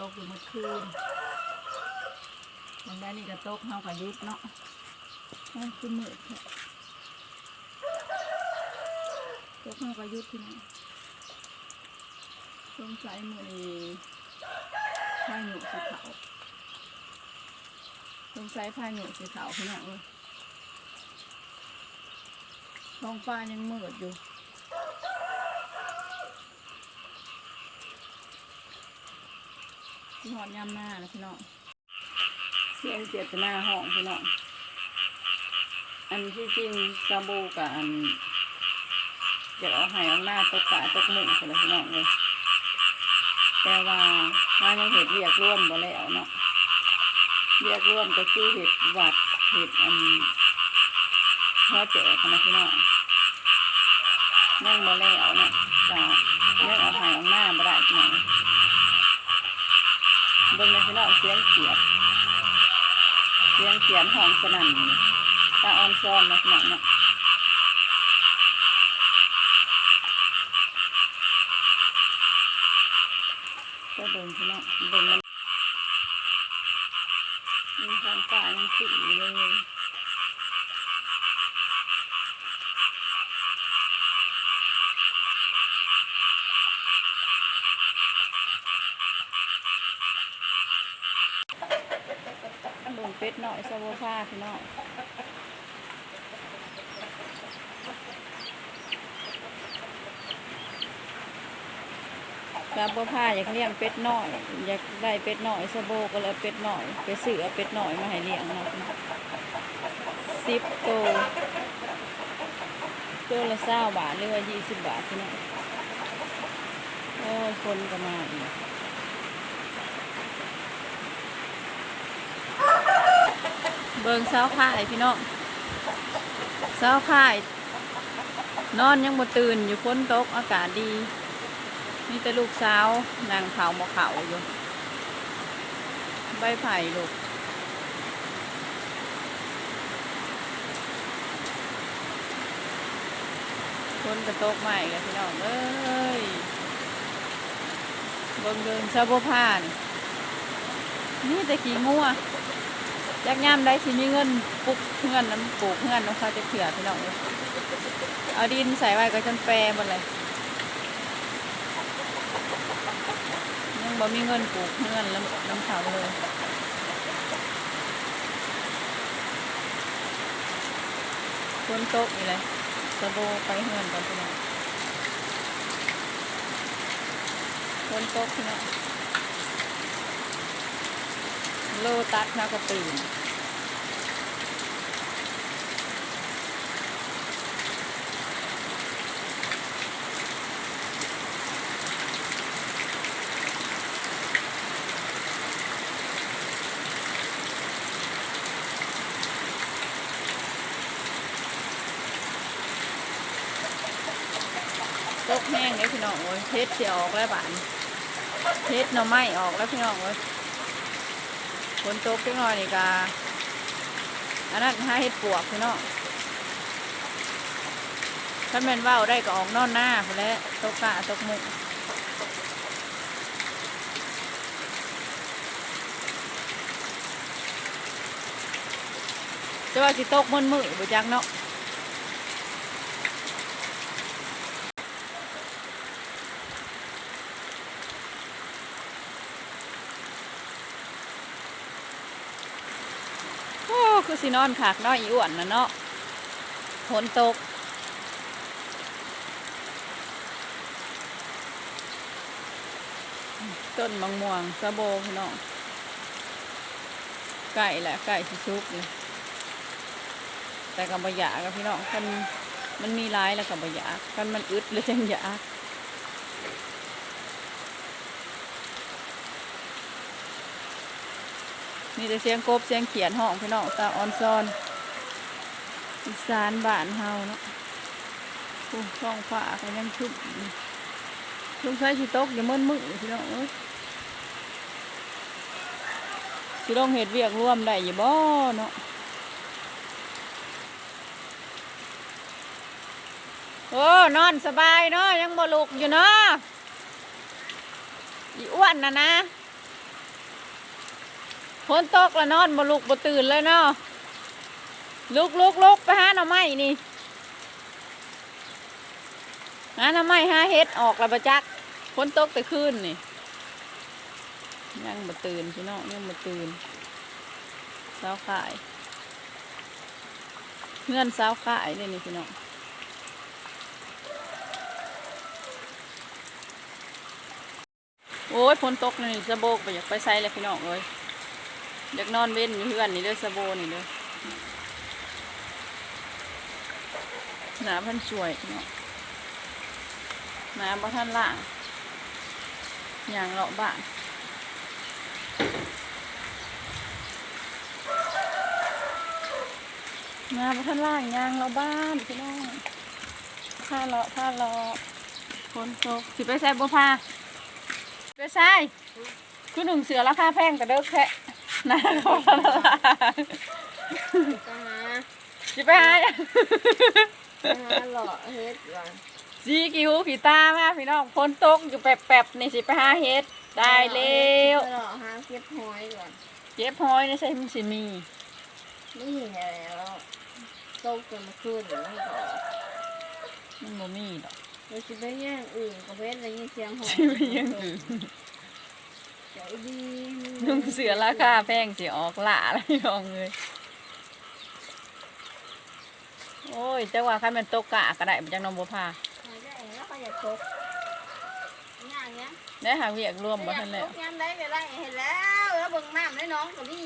ตกอยู่เมื่อคืนบางได้นี่ก็ตกเฮากับยุดเนาะโอ้ยคือมืดแท้ตกเฮากับยุดพี่น้องสงสัยมือนี้พายุสีขาวสงสัยพายุสีขาวพี่น้องเอ้ยท้องฟ้ายังมืดอยู่ ที่หอดยำหน้านะพี่น้องเสียงเจ็บหน้าห้องพี่น้องอันที่จริงซาบูกับอันจะเอาหายเอาหน้าตกกะตกหนึ่งคนละพี่น้องเลยแต่ว่าถ้าเราเห็ดเรียกร่วมบ่แล้วเนาะเรียกร่วมก็คือเห็ดหวัดเห็ดอันพ่อเจ๋อคณะพี่น้องยังบ่แล้วเนาะแต่ยังเอาหายเอาหน้าบ่ได้พี่น้อง บิ่งในพี่น้องเสียงเสียดเสียงเสียนห้องสนั่นตาออนซอนนะพี่น้องเนาะก็เบิ่งพี่น้องเบิ่งมันมีทางกายมันขึ้นอยู่เลย เป็ดหน่อยซาโบผ้าพี่น้องซาโบผ้าอยากเลี้ยงเป็ดน้อย อยากได้เป็ดน้อยซาโบก็เลยเป็ดน้อยไปซื้อเอาเป็ดน้อยมาให้เลี้ยงเนาะสิบตัวตัวละเศร้าบาทหรือว่ายี่สิบบาทพี่น้องโอ้ยคนก็มาอีก เบิงเช้าข่ายพี่น้องเช้าข่าย นอนยังบ่ตื่นอยู่ฝนตกอากาศดี มีแต่ลูกสาวนางเขาหมอเขาอยู่ ใบไผ่ลูกฝนกระตกใหม่กันพี่น้องเอ้ยเบิ่งเดินเช้าบ่ผ่านนี่แต่ขี้งัว ยักย่ำได้สิมีเงินปลูกเงินน้ำปลูกเงินน้องเขาจะเผื่อพี่น้องเอาดินใส่ไว้ก็จนแปรหมดเลยยังบ่มีเงินปลูกเงินแล้วน้ำเขาเลยฝนโตกนี่เลยสะโบไปเงินก่อนพี่น้องฝนตกพี่น้อง โลตัสนะก็ตื่นตกแห้งเลยพี่น้องโอ้ยเพชรเสียออกแล้วบานเพชรหน่อไม้ออกแล้วพี่น้องโอ้ย ฝนตกจังหน่อยนี่กาอันนั้นห้าเห็ดปวกพี่น้องถ้าแม่นว่าวได้ก็ออกนอนหน้าคนแล้วตกกะตกมุกจะว่าสิตกมันมือบ่จักเนาะ โอ้ คือสินอนขากเนาะอีอ้วนนะเนาะฝนตกต้นมะม่วงสะโบพี่น้องไก่แหละไก่สิซุกเลยแต่กับบะยากับพี่น้องมันมันมีร้ายแล้วกับบะยากกันมันอึดเลยจังยา กมีแต่เสียงกบเสียงเขียนห้องพี่น้องตาออนซอนอีสานบ้านเฮาเนาะโอ้ท้องฟ้าก็ยังชุบลุงใช้ชิตกอย่ามืดมืดพี่น้องเอ้ยสิลองเห็ดเวียกร่วมได้อยู่บ่เนาะโอ้นอนสบายเนาะยังบ่ลุกอยู่เนาะอีอ้วนนะนะ ฝนตกแล้วนอนบ่ลุกบ่ตื่นเลยเนาะลุกลุกลุกไปหาหน่อไม้นี่หาหน่อไม้หาเห็ดออกแล้วบ่จักฝนตกแต่คืนนี่ยังบ่ตื่นพี่น้องยังบ่ตื่นเช้าขายเงื่อนเช้าขายเลยนี่พี่น้องโอ้ยฝนตกนี่สะโบกไปอยากไปไซเลยพี่น้องเลย อยากนอนเว้นอยู่เพื่อนนี่เด้อสะโบนี่เด้อหนาพันสวยพี่น้องหนาบ่ท่านล่างอย่างเลาะบ้านหนาบ่ท่านล่างยางเลาะบ้านพี่น้องผ้าเลาะผ้าเลาะฝนโตสิไปใส่บัวพาไปใช่คือหนึ่งเสือราคาแพงกระเด้อแค่ นะเขาละลายก็หาสิไปหาก็หาหล่อเฮ็ดก่อนสีกี่หูกี่ตามาพี่น้องฝนตกอยู่แปบๆนี่สิไปหาเฮ็ดได้เร็วหล่อหาเก็บหอยก่อนเจ็บหอยนี่ใช่มันสิมีนี่ไงแล้วตกจนมาคืนอยู่ไม่ก็มันบ่มีดอกเราสิไปย่างอื่นก็เพชรอะไรยี่เสียงหอยสิไปยังอื่น ดีหนุ่งเสือราคาแพงสิออกหล่าแล้วพี่น้องเลยโอ้ยจังว่าใครมันตกกะก็ได้มาจากหน้องบัวพาหอยได้แล้วก็อยากตกย่างเนี้ยได้หาเวียกร่วมบ่ทันแล้วอยากตกยามได้ก็ได้เห็นแล้วแล้วเบิ่งน้ำได้น้องก็ดี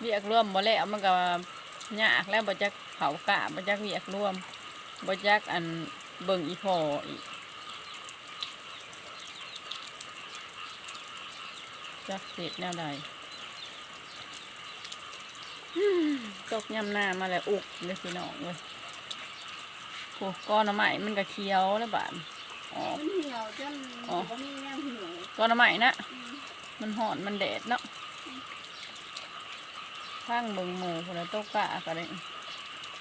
เวียกร่วมบ่แล้วมันก็ยากแล้วบ่จักเผากะบ่จักเวียกร่วมบ่จักอันเบิ่งอีพออีก จักเสร็จแนวใดฮึ่มตกยำหน้ามาแล้วอุกเลยพี่น้องเลยโอ้ก้อนหน่อไม้มันก็เคี้ยวแล้วบาดอ๋อมันเหี่ยวจนก็มีแนวเหี่ยวก้อนหน่อไม้นะมันหอนมันแดดเนาะข้างเบิ่งหมูคนละตกกะก็ได้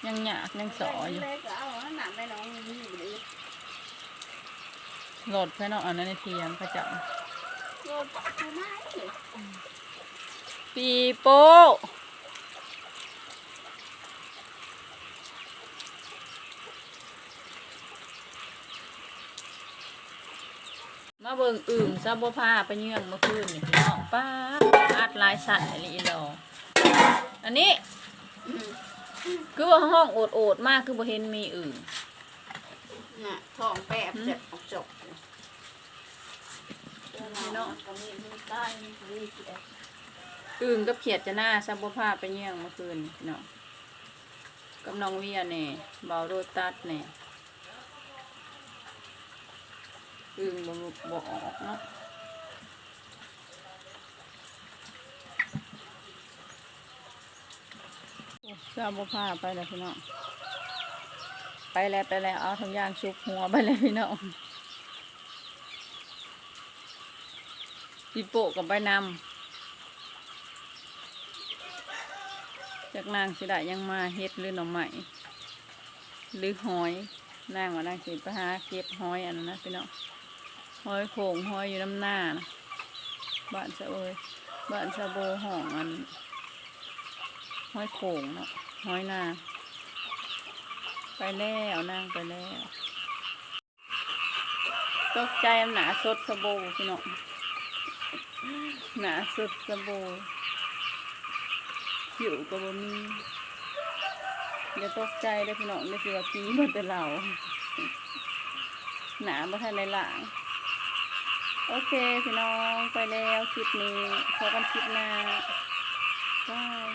ยังหยากยังสออยู่เลยก็เอาหนามได้น้องนี่อยู่ดีโหลดเพื่อนเอาอันนั้นในเทียมพระเจ้ ปูไม้ปีโป้มาเบิ่งอึ่งซาบพาไปเยื่องเมื่อคืนนี่พี่น้องป้าอัดลายสั่นอะไรอีหลออันนี้ คือว่าห้องโอดโอดๆมากคือบ่เห็นมีอึ่งน่ะท้องแปบเจ็บออกจบ พี่น้องก็มีมีใต้มีดีเสียอึ่งกับเขียดจะหน้าซาบพาไปเยี่ยงเมื่อคืนนี่พี่น้องกับน้องเวียเนี่ยเบาโรตัสเนี่ยอึ่งบ่บ่ออกเนาะโอ้ซาบพาไปแล้วพี่น้อง ไปแล้วไปแล้วเอาทำยางชุบหัวไปเลยพี่น้อง ปีโป้กับใบนำจากนางสิได้ยังมาเฮ็ดหรือหน่อไม้หรือหอยนางว่านางสิไปหาเก็บหอยอันนั้นนะพี่น้องหอยโขงหอยอยู่น้ำหน้านะบ้านสะเอยบ้านสะโบห้องอันหอยโขงเนาะหอยนาไปแล้วนางไปแล้วตกใจอันหนาสดสะโบพี่น้อง หนาสุดสะโบผิวก็บมีอย่าตกใจเด้พี่น้องไม่สิว่าปีหมดแต่เราหนาบ่ทันได้ล้างโอเคพี่น้องไปแล้วคลิปนี้พบกันคลิปหน้าบาย